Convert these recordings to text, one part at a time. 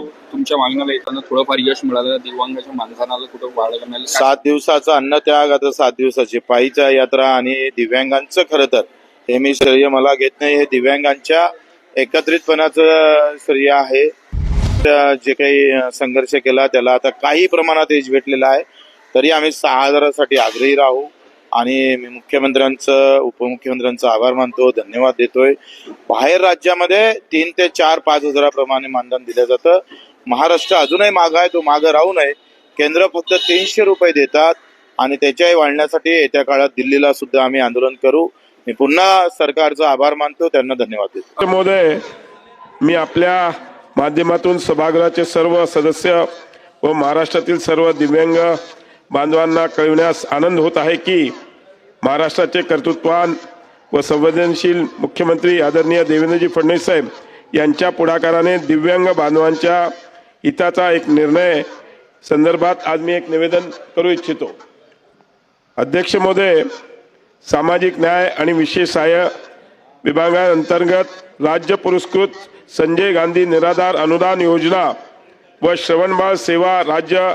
तुमच्या मागण्याला येताना थोडंफार यश मिळालं दिव्यांगाच्या मानधनाला कुठं वाढ करण्याला सात दिवसाचा अन्नत्याग आता सात दिवसाची पायीचा यात्रा आणि दिव्यांगांचं खरं तर. हे मी श्रेय मला घेत नाही हे दिव्यांगांच्या एकत्रितपणाचं श्रेय आहे. त्या जे काही संघर्ष केला त्याला आता काही प्रमाणात यश भेटलेलं आहे. तरी आम्ही सहा हजारासाठी आग्रही राहू. आणि मी मुख्यमंत्र्यांचं उपमुख्यमंत्र्यांचा आभार मानतो धन्यवाद देतोय. बाहेर राज्यामध्ये तीन ते चार पाच हजाराप्रमाणे मानधन दिलं जातं. महाराष्ट्र अजूनही माग आहे तो मागं राहू नये. केंद्र फक्त तीनशे रुपये देतात आणि त्याच्याही वाढण्यासाठी येत्या काळात दिल्लीला सुद्धा आम्ही आंदोलन करू. मी पुन्हा सरकारचा आभार मानतो त्यांना धन्यवाद देतो. महोदय मी आपल्या माध्यमातून सभागृहाचे सर्व सदस्य व महाराष्ट्रातील सर्व दिव्यांग बांधवांना कळविण्यास आनंद होत आहे की महाराष्ट्राचे कर्तृत्वान व संवेदनशील मुख्यमंत्री आदरणीय देवेंद्रजी फडणवीस साहेब यांच्या पुढाकाराने दिव्यांग बांधवांच्या हिताचा एक निर्णय संदर्भात आज मी एक निवेदन करू इच्छितो. अध्यक्ष महोदय सामाजिक न्याय आणि विशेष सहाय्य विभागाअंतर्गत राज्य पुरस्कृत संजय गांधी निराधार अनुदान योजना व श्रवणबाळ सेवा राज्य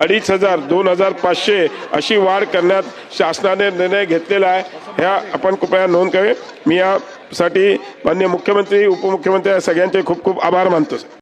अडीच हजार दोन हजार पाचशे अशी वाढ करण्यात शासनाने निर्णय घेतलेला आहे. ह्या आपण कृपया नोंद करावी. मी यासाठी मान्य मुख्यमंत्री उपमुख्यमंत्री सगळ्यांचे खूप खूप आभार मानतो